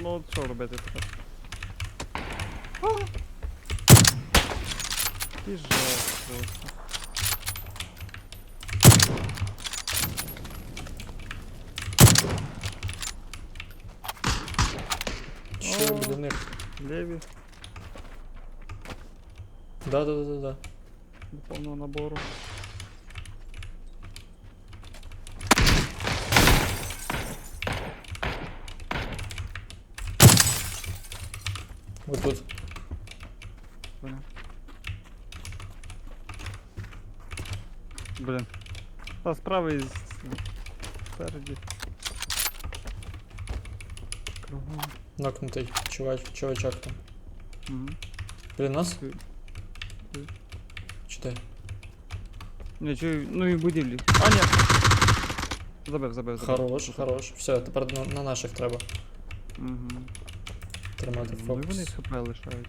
Ну от що робити тепер? І жесть просто. Ще О. біля них. Леві Да, да, да, да, да. до повного набору. Вот тут. Понял. Блін. Та справа і з- спереді. Кругом. Нокнутий чувач, чувачок там. Угу. Біля нас? Ти- ти. Чи де? Не, чую, ну і в будівлі. А, ні! Забив, забив, забив. Хорош, хорош. Все, тепер на, на наших треба Угу. тримати Ну і вони фокус. хп лишають.